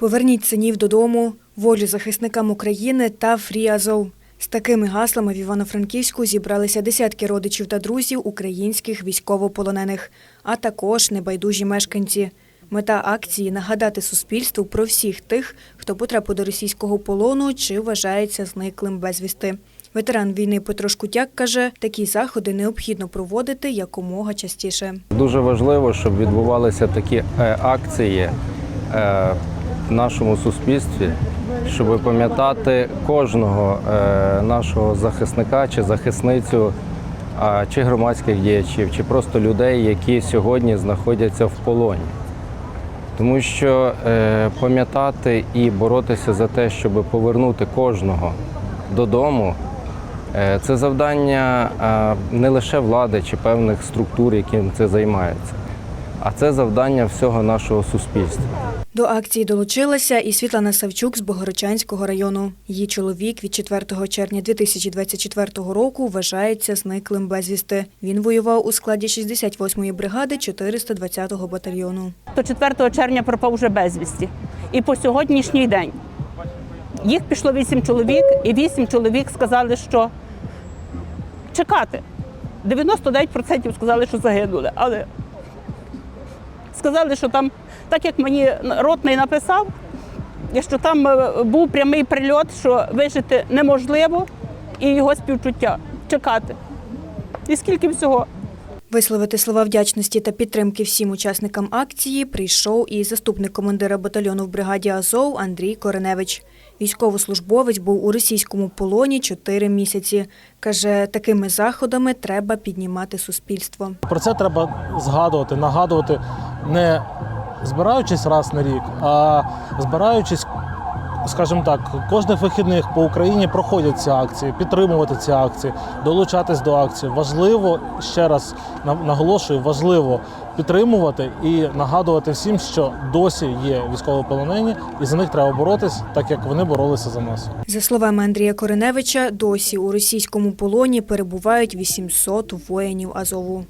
Поверніть синів додому, волю захисникам України та Фрі Азов. З такими гаслами в Івано-Франківську зібралися десятки родичів та друзів українських військовополонених, а також небайдужі мешканці. Мета акції нагадати суспільству про всіх тих, хто потрапив до російського полону чи вважається зниклим безвісти. Ветеран війни Петро Шкутяк каже, такі заходи необхідно проводити якомога частіше. Дуже важливо, щоб відбувалися такі е, акції е, нашому суспільстві, щоб пам'ятати кожного е, нашого захисника чи захисницю, чи громадських діячів, чи просто людей, які сьогодні знаходяться в полоні. Тому що е, пам'ятати і боротися за те, щоб повернути кожного додому, е, це завдання не лише влади чи певних структур, яким це займається, а це завдання всього нашого суспільства. До акції долучилася і Світлана Савчук з Богородчанського району. Її чоловік від 4 червня 2024 року вважається зниклим безвісти. Він воював у складі 68-ї бригади 420-го батальйону. то 4 червня пропав вже безвісті. І по сьогоднішній день їх пішло 8 чоловік, і 8 чоловік сказали, що чекати. 99% сказали, що загинули. Але сказали, що там, так як мені ротний написав, що там е, був прямий прильот, що вижити неможливо, і його співчуття чекати. І скільки всього? Висловити слова вдячності та підтримки всім учасникам акції прийшов і заступник командира батальйону в бригаді Азов Андрій Кореневич. Військовослужбовець був у російському полоні чотири місяці. Каже, такими заходами треба піднімати суспільство. Про це треба згадувати, нагадувати, не збираючись раз на рік, а збираючись, скажімо так, кожних вихідних по Україні проходять ці акції, підтримувати ці акції, долучатись до акцій. Важливо, ще раз на- наголошую, важливо підтримувати і нагадувати всім, що досі є військовополонені, і за них треба боротись, так як вони боролися за нас. За словами Андрія Кореневича, досі у російському полоні перебувають 800 воїнів Азову.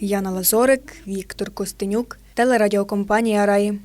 Яна Лазорик, Віктор Костенюк, телерадіокомпанія Раї.